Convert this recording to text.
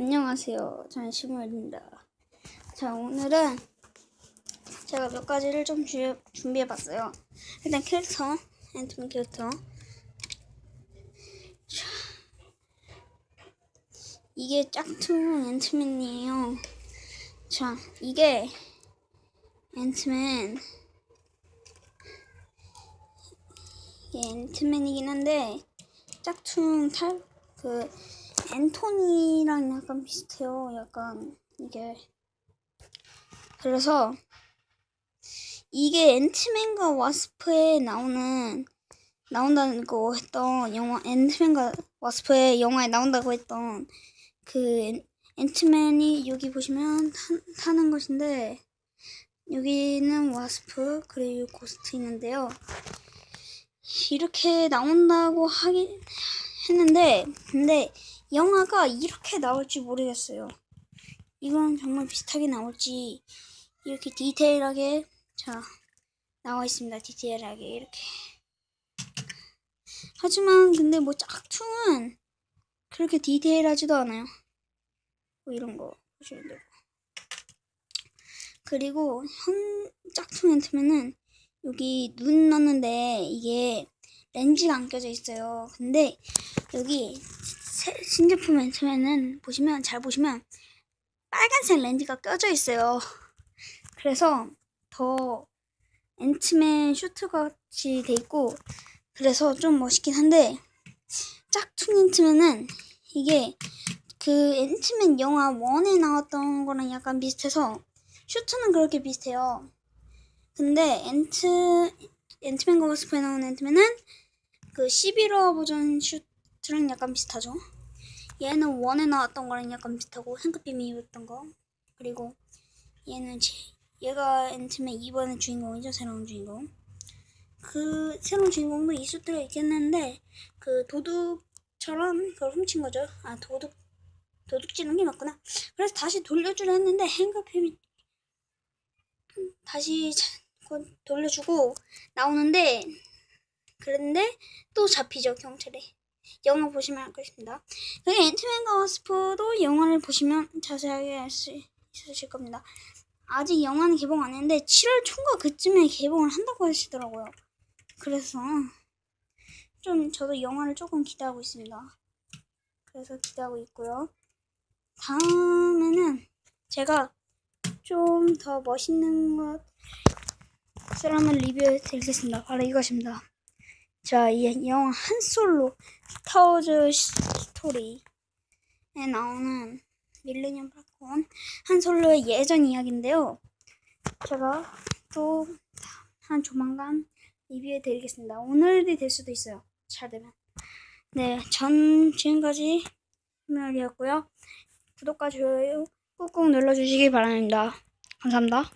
안녕하세요. 저는 시무입니다. 자, 오늘은 제가 몇 가지를 좀 주, 준비해 봤어요. 일단 캐릭터, 앤트맨 캐릭터. 자, 이게 짝퉁 앤트맨이에요. 자, 이게 앤트맨. 이게 앤트맨이긴 한데, 짝퉁 탈, 그, 앤토니랑 약간 비슷해요. 약간 이게 그래서 이게 앤트맨과 와스프에 나오는 나온다는 거 했던 영화 앤트맨과 와스프의 영화에 나온다고 했던 그 앤- 앤트맨이 여기 보시면 타, 타는 것인데 여기는 와스프 그리고 고스트 있는데요. 이렇게 나온다고 하긴 했는데 근데 영화가 이렇게 나올지 모르겠어요. 이건 정말 비슷하게 나올지 이렇게 디테일하게 자 나와 있습니다. 디테일하게 이렇게. 하지만 근데 뭐 짝퉁은 그렇게 디테일하지도 않아요. 뭐 이런 거 보시면 되고. 그리고 현 짝퉁 앤트맨은 여기 눈 넣는데 이게 렌즈가 안 껴져 있어요. 근데 여기 새- 신제품 앤트맨은 보시면 잘 보시면 빨간색 렌즈가 껴져 있어요. 그래서 더 앤트맨 슈트 같이 돼 있고 그래서 좀 멋있긴 한데 짝퉁 앤트맨은 이게 그 앤트맨 영화 1에 나왔던 거랑 약간 비슷해서 슈트는 그렇게 비슷해요. 근데 앤트 앤트맨과 워스프에 나온 앤트맨은 그 11화 버전 슈트 랑 약간 비슷하죠. 얘는 원에 나왔던 거랑 약간 비슷하고 황급빔이 입었던 거. 그리고 얘는 제, 얘가 앤트맨 2번의 주인공이죠. 새로운 주인공. 그 새로운 주인공도 이 슈트가 있겠는데 그 도둑처럼 그걸 훔친 거죠. 아 도둑 도둑질한 게 맞구나. 그래서 다시 돌려주려 했는데 행급빔이 다시 돌려주고 나오는데 그런데 또 잡히죠 경찰에. 영화 보시면 알 것입니다. 그리고 앤트맨과 와스프도 영화를 보시면 자세하게 알 수 있으실 겁니다. 아직 영화는 개봉 안 했는데 7월 초인가 그쯤에 개봉을 한다고 하시더라고요. 그래서 좀 저도 영화를 조금 기대하고 있습니다. 그래서 기대하고 있고요. 다음에는 제가 좀 더 멋있는 것을 한번 리뷰해 드리겠습니다. 바로 이것입니다. 자, 이 영화 한솔로 스타워즈 스토리에 나오는 밀레니엄 팔콘 한솔로의 예전 이야기인데요. 제가 또 한 조만간 리뷰해 드리겠습니다. 오늘이 될 수도 있어요. 잘 되면. 네, 전 지금까지 히메얼이었고요. 구독과 좋아요 꾹꾹 눌러주시기 바랍니다. 감사합니다.